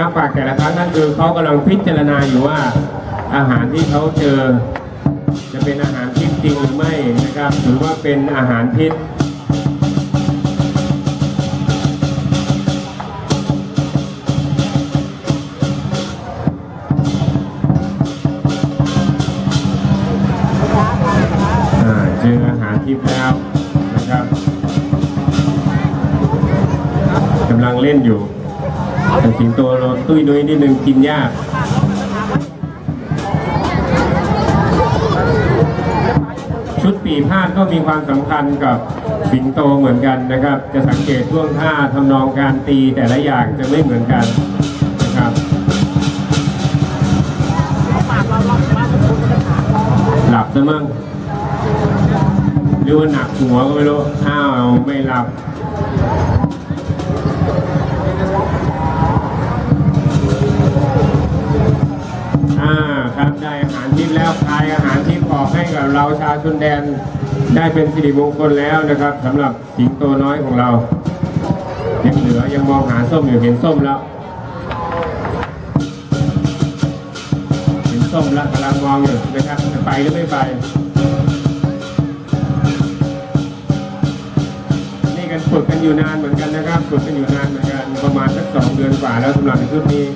รับปากแต่ละครั้งนั่นคือเขากำลังพิจารณาอยู่ว่าอาหารที่เขาเจอ จะเป็นอาหารพิษจริงหรือไม่นะครับ หรือว่าเป็นอาหารพิษเจออาหารทิพย์แล้วนะครับกำลังเล่นอยู่ แต่สิงโตเราตุ้ยนุ้ยนิดนึงกินยากชุดปีพาดก็มีความสำคัญกับสิงโตเหมือนกันนะครับ จะสังเกตท่วงท่าทำนองการตีแต่ละอย่างจะไม่เหมือนกันนะครับหลับซะมั่งหรือว่าหนักหัวก็ไม่รู้อ้าวไม่หลับ อ่าครับได้อาหารทิพย์แล้วคลายอาหารทิพย์ออกให้กับเราชาวชนแดน ได้เป็นสิริมงคลแล้วนะครับสำหรับสิงโตน้อยของเรายังเหลือยังมองหาส้มอยู่เห็นส้มแล้วเห็นส้มแล้วกำลังมองอยู่นะครับจะไปหรือไม่ไป นี่กันฝึกกันอยู่นานเหมือนกันนะครับฝึกกันอยู่นานเหมือนกันประมาณสักสองเดือนกว่าแล้วสำหรับชุดนี้